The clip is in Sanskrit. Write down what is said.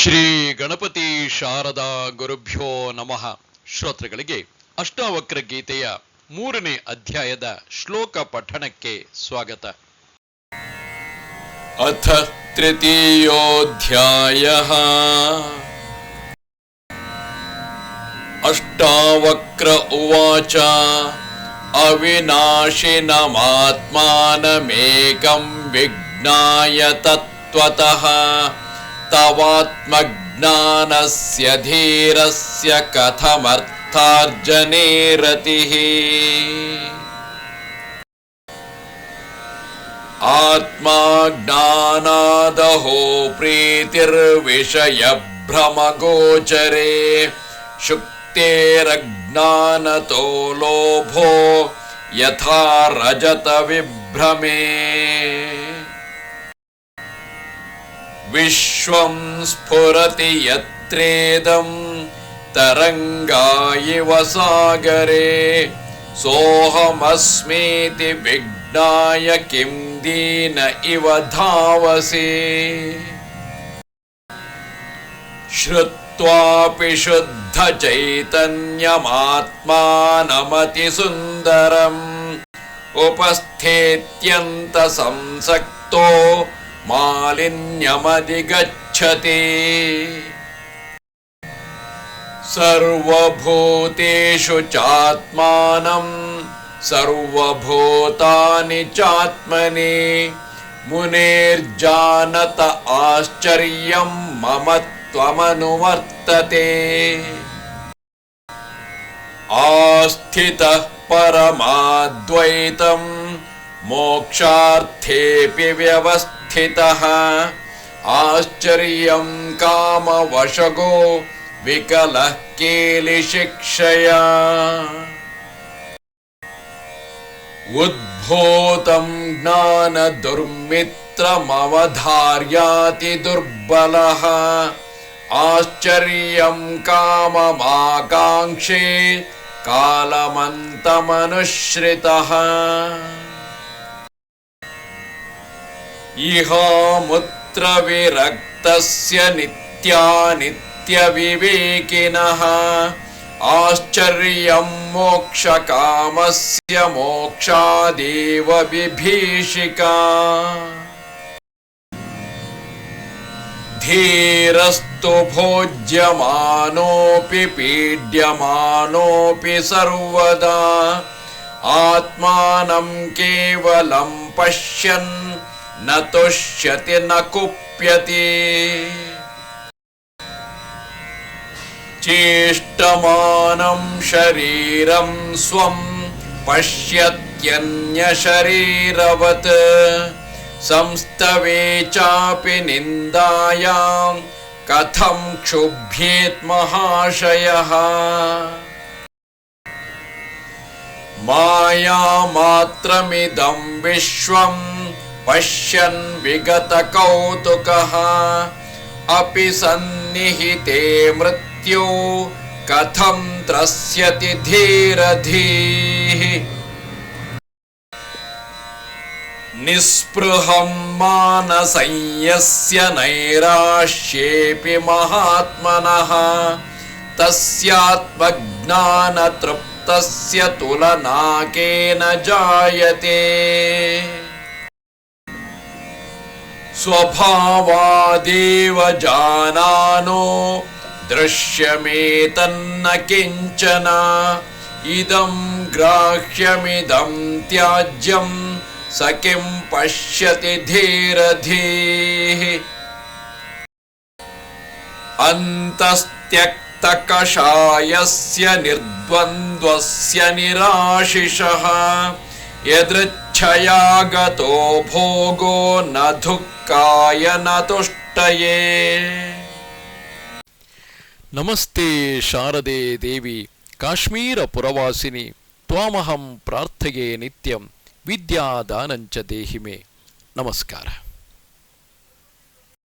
ಶ್ರೀಗಣಪತಿ ಶಾರದಾ श्रीगणपती शारदा गुरुभ्यो नमः श्रोत्रि अष्टावक्र गीतया मूर अध्याय श्लोकपठनके स्वागत अथ तृतीयोऽध्यायः अष्टावक्र उवाच ವಿಜ್ಞಾಯ ತತ್ವತಃ तवात्मज्ञानस्य धीरस्य कथमर्थार्जने रतिः आत्मा ज्ञानादहो प्रीतिर्विषयभ्रमगोचरे शुक्तेरज्ञानतो लोभो यथा रजतविभ्रमे विश्वं स्फुरति यत्रेदं तरङ्गा इव सागरे सोऽहमस्मीति विज्ञाय किं दीन इव धावसि। श्रुत्वापि शुद्धचैतन्यमात्मानमतिसुन्दरम्। उपस्थेत्यन्तसंसक्तो मालिन्यमधिगच्छति। सर्वभूतेषु चात्मानं सर्वभूतानि चात्मनि मुनेर्जानत आश्चर्यं मम त्वमनुवर्तते। आस्थितः परमाद्वैतं मोक्षार्थेऽपि व्यवस्थितः आश्चर्यं कामवशगो विकलः केलिशिक्षया। उद्भूतं ज्ञानदुर्मित्रमवधार्याति दुर्बलः। आश्चर्यं काममाकाङ्क्षे कालमन्तमनुश्रितः। इहामुत्र विरक्तस्य नित्यानित्यविवेकिनः आश्चर्यं मोक्षकामस्य मोक्षादेव बिभीषिका धीरस्तु भोज्यमानोऽपि पीड्यमानोऽपि सर्वदा। आत्मानं केवलं पश्यन् न तुष्यति न कुप्यति। चेष्टमानं शरीरं स्वं पश्यत्यन्यशरीरवत्। संस्तवे चापि निन्दायां कथं क्षुभ्येत् महाशयः। मायामात्रमिदं विश्वं पश्यन् विगतकौतुकः। अपि सन्निहिते मृत्यो कथं त्रस्यति धीरधीः। निःस्पृहं मानसंयस्य नैराश्येऽपि महात्मनः। तस्यात्मज्ञानतृप्तस्य तुलनाकेन जायते स्वभावादेव जानानो दृश्यमेतन्न किञ्चन। इदं ग्राह्यमिदं त्याज्यं स किं पश्यति धीरधीः। अन्तस्त्यक्तकषायस्य निर्द्वन्द्वस्य निराशिषः। यदृच्छया गतो भोगो न दुःखाय न तुष्टये ನಮಸ್ತೆ ಶಾರದೆ ದೇವಿ ಕಾಶ್ಮೀರ ಪುರವಾಸಿನಿ ತ್ವಾಮಹಂ ಪ್ರಾರ್ಥೆಯೇ ನಿತ್ಯಂ ವಿದ್ಯಾದಾನಂಚ ದೇಹಿಮೆ ನಮಸ್ಕಾರ